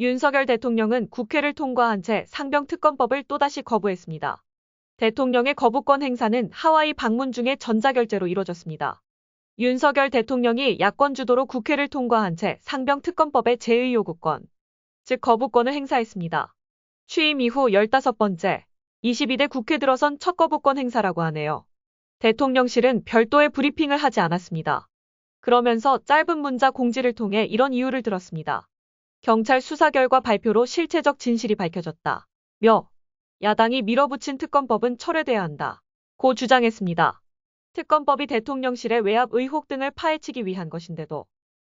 윤석열 대통령은 국회를 통과한 채 상병특검법을 또다시 거부했습니다. 대통령의 거부권 행사는 하와이 방문 중에 전자결제로 이뤄졌습니다. 윤석열 대통령이 야권 주도로 국회를 통과한 채 상병특검법의 제의 요구권, 즉 거부권을 행사했습니다. 취임 이후 15번째, 22대 국회 들어선 첫 거부권 행사라고 하네요. 대통령실은 별도의 브리핑을 하지 않았습니다. 그러면서 짧은 문자 공지를 통해 이런 이유를 들었습니다. 경찰 수사 결과 발표로 실체적 진실이 밝혀졌다. 며 야당이 밀어붙인 특검법은 철회돼야 한다. 고 주장했습니다. 특검법이 대통령실의 외압 의혹 등을 파헤치기 위한 것인데도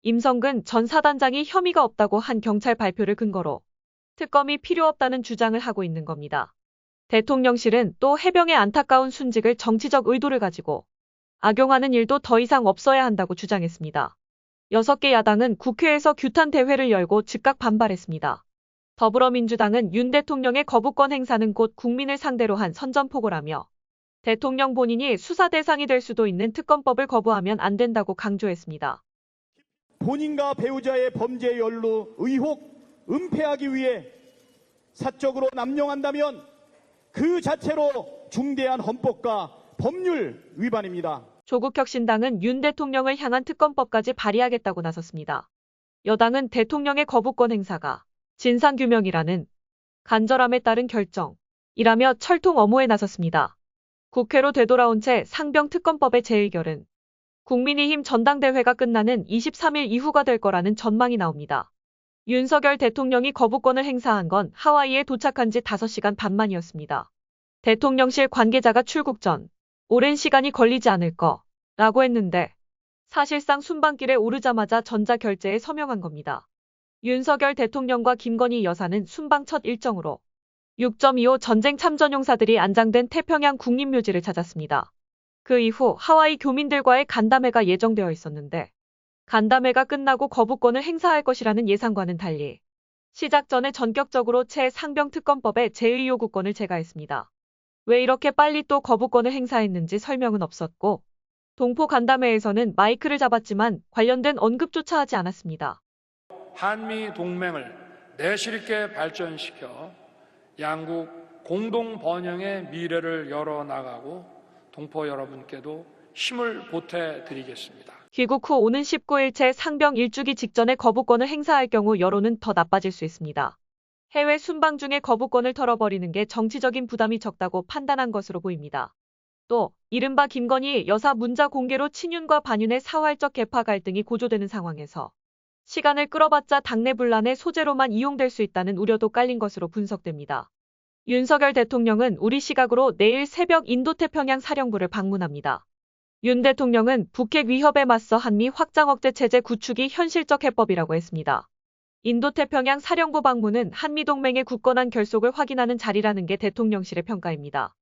임성근 전 사단장이 혐의가 없다고 한 경찰 발표를 근거로 특검이 필요 없다는 주장을 하고 있는 겁니다. 대통령실은 또 해병의 안타까운 순직을 정치적 의도를 가지고 악용하는 일도 더 이상 없어야 한다고 주장했습니다. 6개 야당은 국회에서 규탄 대회를 열고 즉각 반발했습니다. 더불어민주당은 윤 대통령의 거부권 행사는 곧 국민을 상대로 한 선전포고라며 대통령 본인이 수사 대상이 될 수도 있는 특검법을 거부하면 안 된다고 강조했습니다. 본인과 배우자의 범죄 연루 의혹 은폐하기 위해 사적으로 남용한다면 그 자체로 중대한 헌법과 법률 위반입니다. 조국 혁신당은 윤 대통령을 향한 특검법까지 발의하겠다고 나섰습니다. 여당은 대통령의 거부권 행사가 진상규명이라는 간절함에 따른 결정이라며 철통 엄호에 나섰습니다. 국회로 되돌아온 채 상병특검법의 재의결은 국민의힘 전당대회가 끝나는 23일 이후가 될 거라는 전망이 나옵니다. 윤석열 대통령이 거부권을 행사한 건 하와이에 도착한 지 5시간 반 만이었습니다. 대통령실 관계자가 출국 전 오랜 시간이 걸리지 않을 거 라고 했는데 사실상 순방길에 오르자마자 전자결제에 서명한 겁니다. 윤석열 대통령과 김건희 여사는 순방 첫 일정으로 6.25 전쟁 참전용사들이 안장된 태평양 국립묘지를 찾았습니다. 그 이후 하와이 교민들과의 간담회가 예정되어 있었는데 간담회가 끝나고 거부권을 행사할 것이라는 예상과는 달리 시작 전에 전격적으로 최상병특검법의 제의 요구권을 제거했습니다. 왜 이렇게 빨리 또 거부권을 행사했는지 설명은 없었고 동포 간담회에서는 마이크를 잡았지만 관련된 언급조차 하지 않았습니다. 한미 동맹을 내실 있게 발전시켜 양국 공동 번영의 미래를 열어 나가고 동포 여러분께도 힘을 보태 드리겠습니다. 귀국 후 오는 19일째 상병 일주기 직전에 거부권을 행사할 경우 여론은 더 나빠질 수 있습니다. 해외 순방 중에 거부권을 털어버리는 게 정치적인 부담이 적다고 판단한 것으로 보입니다. 또 이른바 김건희 여사 문자 공개로 친윤과 반윤의 사활적 개파 갈등이 고조되는 상황에서 시간을 끌어봤자 당내 분란의 소재로만 이용될 수 있다는 우려도 깔린 것으로 분석됩니다. 윤석열 대통령은 우리 시각으로 내일 새벽 인도태평양 사령부를 방문합니다. 윤 대통령은 북핵 위협에 맞서 한미 확장 억제 체제 구축이 현실적 해법이라고 했습니다. 인도태평양 사령부 방문은 한미동맹의 굳건한 결속을 확인하는 자리라는 게 대통령실의 평가입니다.